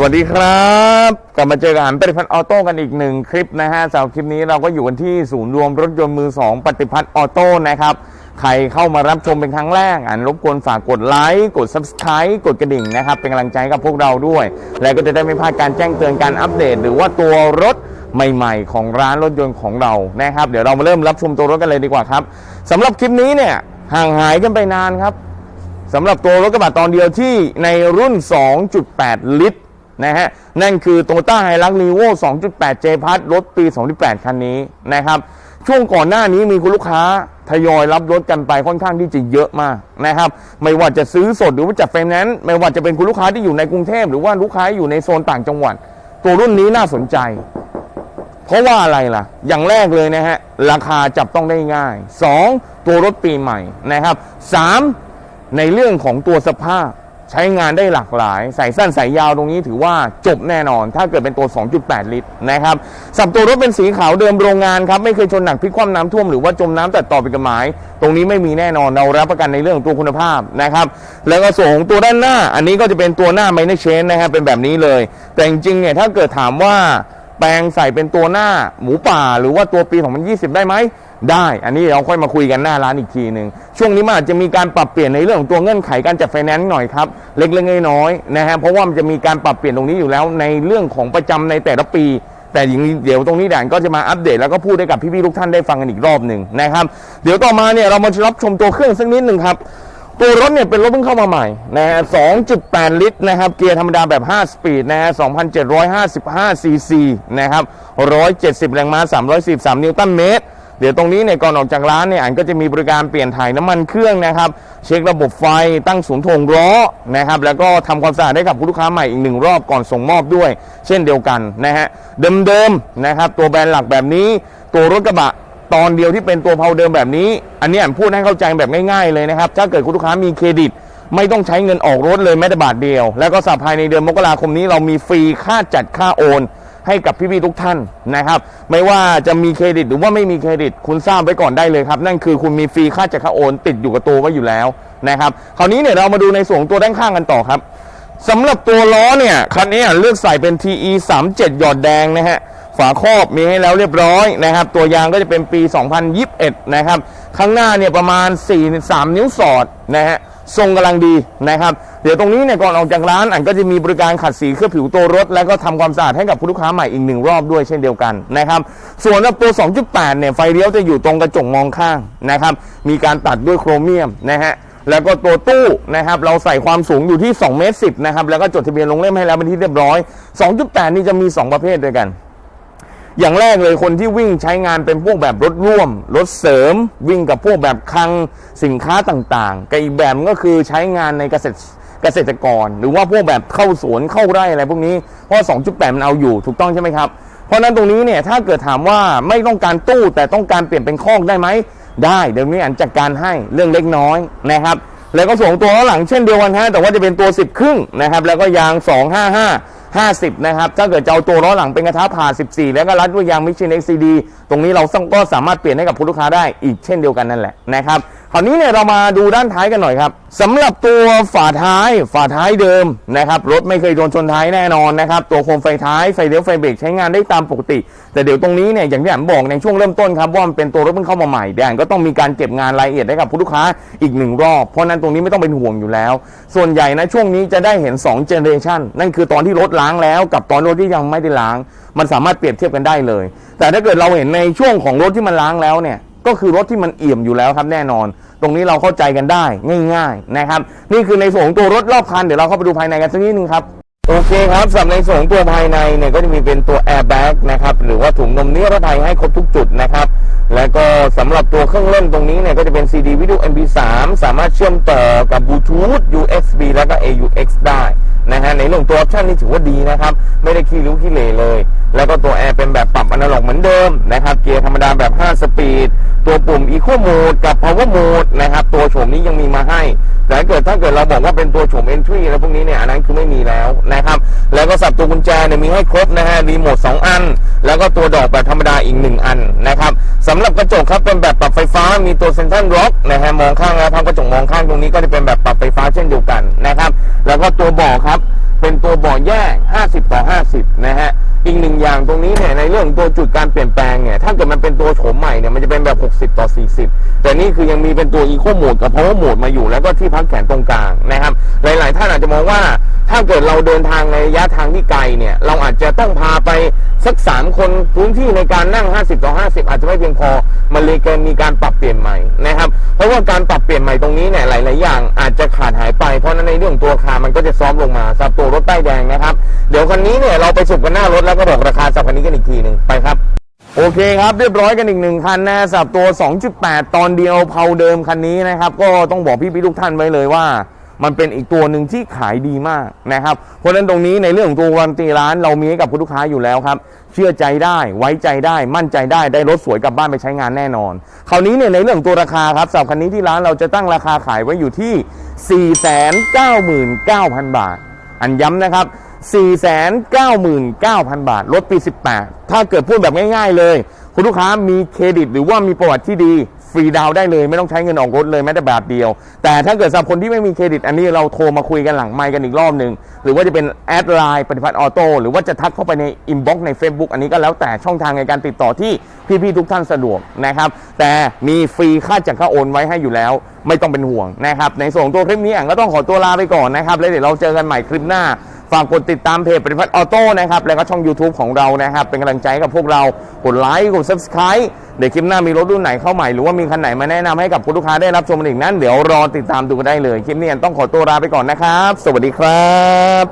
สวัสดีครับ กลับมาเจอกับหันปฏิพัฒน์ออโต้กันอีกหนึ่งคลิปนะฮะสำหรับคลิปนี้เราก็อยู่กันที่ศูนย์รวมรถยนต์มือ2ปฏิพัฒน์ออโต้นะครับ ใครเข้ามารับชมเป็นครั้งแรกอ่านรบกวนฝากกดไลค์กด Subscribe กดกระดิ่งนะครับ เป็นกำลังใจกับพวกเราด้วย และก็จะได้ไม่พลาดการแจ้งเตือนการอัปเดต หรือว่าตัวรถใหม่ๆ ของร้านรถยนต์ของเรานะครับ เดี๋ยวเรามาเริ่มรับชมตัวรถกันเลยดีกว่าครับสำหรับคลิปนี้เนี่ยห่างหายกันไปนานครับสำหรับตัวรถกระบะตอนเดียวที่ในรุ่น 2.8 ลิตร นะฮะ นั่นคือ Toyota Hilux Revo 2.8 J Pass รถปี 2018 คันนี้นะครับ ช่วงก่อนหน้านี้มีคุณลูกค้าทยอยรับรถกันไปค่อนข้างที่จะเยอะมากนะครับ ไม่ว่าจะซื้อสดหรือว่าจัดไฟแนนซ์ไม่ว่าจะเป็นคุณลูกค้าที่อยู่ในกรุงเทพหรือว่าลูกค้าอยู่ในโซนต่างจังหวัด ตัวรุ่นนี้น่าสนใจ เพราะว่าอะไรล่ะ อย่างแรกเลยนะฮะราคาจับต้องได้ง่าย 2. ตัวรถปีใหม่นะครับ 3. ในเรื่องของตัวสภาพ ใช้งานได้หลากหลายใส่สั้นใส่ยาวตรงนี้ถือว่าจบแน่นอน ถ้าเกิดเป็นตัว 2.8 ลิตรนะครับสับตัวรถเป็นสีขาวเดิมโรงงานครับ ไม่เคยชนหนักพลิกคว่ำน้ำท่วมหรือว่าจมน้ำตัดต่อเป็นกฎหมาย ตรงนี้ไม่มีแน่นอนเรารับประกันในเรื่องของตัวคุณภาพนะครับ แล้วก็ส่วนของตัวด้านหน้า อันนี้ก็จะเป็นตัวหน้าไมเนเชนนะครับเป็นแบบนี้เลย แต่จริงๆเนี่ยถ้าเกิดถามว่า แปลงใส่เป็นตัวหน้าหมูป่า หรือว่าตัวปี 2020 ได้ไหม ได้ อันนี้เราค่อยมาคุยกันหน้าร้านอีกทีหนึ่งช่วงนี้มันอาจจะมีการปรับเปลี่ยนในเรื่องของตัวเงื่อนไขการจัดไฟแนนซ์หน่อยครับ เล็กๆน้อยๆนะฮะเพราะว่ามันจะมีการปรับเปลี่ยนตรงนี้อยู่แล้วในเรื่องของประจำในแต่ละปีแต่อย่างนี้เดี๋ยวตรงนี้ด่านก็จะมาอัปเดตแล้วก็พูดให้กับพี่ๆทุกท่านได้ฟังกันอีกรอบหนึ่งนะครับ เดี๋ยวต่อมาเนี่ยเรามารับชมตัวเครื่องสักนิดหนึ่งครับ ตัวรถเนี่ยเป็นรถเพิ่งเข้ามาใหม่นะฮะ2.8 ลิตรนะครับ เกียร์ธรรมดาแบบ 5 สปีดนะฮะ2,755 ซีซีนะครับ 170 แรงม้า 343 นิวตันเมตร เดี๋ยวตรงนี้เนี่ยก่อนออกจากร้านเนี่ยอันก็จะมีบริการเปลี่ยนถ่ายน้ำมันเครื่องนะครับ เช็คระบบไฟตั้งศูนย์ถ่วงล้อนะครับ แล้วก็ทำความสะอาดให้กับผู้ลูกค้าใหม่อีกหนึ่งรอบก่อนส่งมอบด้วย เช่นเดียวกันนะฮะ เดิมๆนะครับ ตัวแบรนด์หลักแบบนี้ ตัวรถกระบะ ตอนเดียวที่เป็นตัวเพาเดิมแบบนี้ อันนี้พูดให้เข้าใจแบบง่ายๆเลยนะครับ ถ้าเกิดคุณลูกค้ามีเครดิต ไม่ต้องใช้เงินออกรถเลยแม้แต่บาทเดียว แล้วก็สับภายในเดือนมกราคมนี้เรามีฟรีค่าจัดค่าโอนให้กับพี่ๆทุกท่านนะครับ ไม่ว่าจะมีเครดิตหรือว่าไม่มีเครดิต คุณทราบไว้ก่อนได้เลยครับ นั่นคือคุณมีฟรีค่าจัดค่าโอน ติดอยู่กับตัวไว้อยู่แล้วนะครับ คราวนี้เนี่ยเรามาดูในส่วนของตัวด้านข้างกันต่อครับสำหรับตัวล้อเนี่ยคันนี้อะเลือกใส่เป็น TE 37หยอดแดงนะฮะ ฝาครอบมีให้แล้วเรียบร้อยนะครับ ตัวยางก็จะเป็นปี 2021 นะครับ ข้างหน้าเนี่ยประมาณ 4-3 นิ้วสอดนะฮะทรงกำลังดีนะครับ เดี๋ยวตรงนี้เนี่ยก่อนออกจากร้านอันก็จะมีบริการขัดสีเคลือบผิวตัวรถ แล้วก็ทำความสะอาดให้กับผู้ลูกค้าใหม่อีกหนึ่งรอบด้วยเช่นเดียวกันนะครับ ส่วนตัว 2.8 เนี่ยไฟเลี้ยวจะอยู่ตรงกระจกมองข้างนะครับ มีการตัดด้วยโครเมียมนะฮะแล้วก็ตัวตู้นะครับเราใส่ความสูงอยู่ที่2เมตร10นะครับแล้วก็จดทะเบียนลงเล่มให้แล้วเป็นที่เรียบร้อย 2.8 นี่จะมี 2 ประเภทด้วยกัน อย่างแรกเลยคนที่วิ่งใช้งานเป็นพวกแบบรถร่วม รถเสริม วิ่งกับพวกแบบคลังสินค้าต่างๆกับอีกแบบก็คือใช้งานในเกษตรเกษตรกร หรือว่าพวกแบบเข้าสวนเข้าไร่อะไรพวกนี้เพราะ 2.8 มันเอาอยู่ถูกต้องใช่ไหมครับ เพราะนั้นตรงนี้เนี่ยถ้าเกิดถามว่าไม่ต้องการตู้แต่ต้องการเปลี่ยนเป็นคอกได้ไหมได้เดี๋ยวนี้อันจัดการให้เรื่องเล็กน้อยนะครับแล้วก็ส่งตัวหลังเช่นเดียวกันฮะแต่ว่าจะเป็นตัว 10 ครึ่งนะครับแล้วก็ยาง 255 50 นะครับ ถ้าเกิดจะเอาตัวล้อหลังเป็นกระทะผ่า 14 แล้วก็รัดด้วยยางมิชลิน XCD ตรงนี้เราก็สามารถเปลี่ยนให้กับผู้ลูกค้าได้อีกเช่นเดียวกันนั่นแหละนะครับ คราวนี้เนี่ยเรามาดูด้านท้ายกันหน่อยครับสำหรับตัวฝาท้ายฝาท้ายเดิมนะครับรถไม่เคยโดนชนท้ายแน่นอนนะครับตัวโคมไฟท้ายไฟเลี้ยวไฟเบรกใช้งานได้ตามปกติ แต่เดี๋ยวตรงนี้เนี่ยอย่างที่ผมบอกในช่วงเริ่มต้นครับว่ามันเป็นตัวรถเพิ่งเข้ามาใหม่เดี๋ยวอันก็ต้องมีการเก็บงานรายละเอียดให้กับผู้ลูกค้าอีกหนึ่งรอบเพราะฉะนั้นตรงนี้ไม่ต้องเป็นห่วงอยู่แล้ว ส่วนใหญ่นะช่วงนี้จะได้เห็น2เจเนเรชันนั่นคือตอนที่รถล้างแล้ว กับตอนรถที่ยังไม่ได้ล้าง มันสามารถเปรียบเทียบกันได้เลย แต่ถ้าเกิดเราเห็นในช่วงของรถที่มันล้างแล้วเนี่ย ก็คือรถที่มันเอี่ยมอยู่แล้วครับแน่นอน ตรงนี้เราเข้าใจกันได้ง่าย ๆนะครับ นี่คือในส่วนของตัวรถรอบคันเดี๋ยวเราเข้าไปดูภายในกันสักนิดนึงครับโอเคครับสำหรับในส่วนของตัวภายในเนี่ยก็จะมีเป็นตัวแอร์แบ็กนะครับหรือว่าถุงนมนิรภัยให้ครบทุกจุดนะครับแล้วก็สำหรับตัวเครื่องเล่นตรงนี้เนี่ยก็จะเป็น CD วิดีโอ MP3 สามารถเชื่อมต่อกับบลูทูธ USB แล้วก็ AUX ได้นะฮะในเรื่องตัวออปชันนี่ถือว่าดีนะครับ ไม่ได้ขี้ริ้วขี้เหร่เลย แล้วก็ตัวแอร์เป็นแบบปรับอนาล็อกเหมือนเดิมนะครับเกียร์ธรรมดาแบบ 5 สปีด ตัวปุ่ม Eco Mode กับ Power Mode นะครับ ตัวโฉมนี้ยังมีมาให้ แต่ถ้าเกิดถ้าเกิดเราบอกว่าเป็นตัวโฉม Entry แล้วพวกนี้เนี่ย อันนั้นคือไม่มีแล้วนะครับ แล้วก็สับตัวกุญแจเนี่ยมีให้ครบนะฮะรีโมท2 อัน แล้วก็ตัวดอกแบบธรรมดาอีก 1 อันนะครับ สำหรับกระจกครับเป็นแบบปรับไฟฟ้ามีตัวเซนทรัลล็อกนะฮะมองข้างแล้วทางกระจกมองข้างตรงนี้ก็จะเป็นแบบปรับไฟฟ้าเช่นเดียวกันนะครับ แล้วก็ตัวบาะครับเป็นตัวบาะแยกอย่างตรงนี้เนี่ยในเรื่องของตัวจุดการเปลี่ยนแปลงเนี่ยถ้าเกิดมันเป็นตัวโฉมใหม่เนี่ยมันจะเป็นแบบ 60 ต่อ 40 แต่นี่คือยังมีเป็นตัว Eco Mode กับ Power Mode มาอยู่แล้วก็ที่พักแขนตรงกลางนะครับ หลาย ๆ ท่านอาจจะมองว่าถ้าเกิดเราเดินทางในระยะทางที่ไกลเนี่ยเราอาจจะต้องพาไปสัก3คนพื้นที่ในการนั่ง 50ต่อ50 อาจจะไม่เพียงพอ มันเลยเกินมีการปรับเปลี่ยนใหม่นะครับ เพราะว่าการปรับเปลี่ยนใหม่ตรงนี้เนี่ยหลาย ๆ อย่างอาจจะขาดหายไป เพราะนั้นในเรื่องตัวราคามันก็จะซ้อมลงมาสับตัวรถป้แดงนะครับ เดี๋ยวคันนี้เนี่ยเราไปสุกกันหน้ารถแล้วก็บอกราคาสับคันนี้กันอีกทีหนึ่งไปครับโอเคครับ เรียบร้อยกันอีกหนึ่งคันนะสับตัว 2.8 ตอนเดียวเพาเดิมคันนี้นะครับ ก็ต้องบอกพี่ๆทุกท่านไว้เลยว่า มันเป็นอีกตัวหนึ่งที่ขายดีมากนะครับ เพราะฉะนั้นตรงนี้ในเรื่องของตัววันตีร้านเรามีให้กับคุณลูกค้าอยู่แล้วครับ เชื่อใจได้ไว้ใจได้มั่นใจได้ได้รถสวยกลับบ้านไปใช้งานแน่นอน คราวนี้เนี่ยในเรื่องของตัวราคาครับสำหรับคันนี้ที่ร้านเราจะตั้งราคาขายไว้อยู่ที่ 499,000 บาท อันย้ำนะครับ 499,000 บาทลดปี 18 ถ้าเกิดพูดแบบง่าย ๆ เลย คุณลูกค้ามีเครดิตหรือว่ามีประวัติที่ดีฟรีดาวได้เลยไม่ต้องใช้เงินออกรถเลยแม้แต่บาทเดียว แต่ถ้าเกิดสำหรับคนที่ไม่มีเครดิต อันนี้เราโทรมาคุยกันหลังไมค์กันอีกรอบหนึ่งหรือว่าจะเป็นแอดไลน์ปฏิพัฒน์ออโต้หรือว่าจะทักเข้าไปในอินบ็อกซ์ใน Facebook อันนี้ก็แล้วแต่ช่องทางในการติดต่อที่พี่ๆทุกท่านสะดวกนะครับแต่มีฟรีค่าจัดค่าโอนไว้ให้อยู่แล้ว ไม่ต้องเป็นห่วงนะครับในส่วนของตัวคลิปนี้อะก็ต้องขอตัวลาไปก่อนนะครับแล้วเดี๋ยวเราเจอกันใหม่คลิปหน้า ฝากกดติดตามเพจปฏิพัฒน์ออโต้นะครับ แล้วก็ช่อง YouTube ของเรานะครับ เป็นกำลังใจให้กับพวกเรา กดไลค์ กด Subscribe เดี๋ยวคลิปหน้ามีรถรุ่นไหนเข้าใหม่ หรือว่ามีคันไหนมาแนะนำให้กับคุณลูกค้าได้รับชมกันอีกนั้น เดี๋ยวรอติดตามดูกันได้เลย คลิปนี้ต้องขอตัวลาไปก่อนนะครับ สวัสดีครับ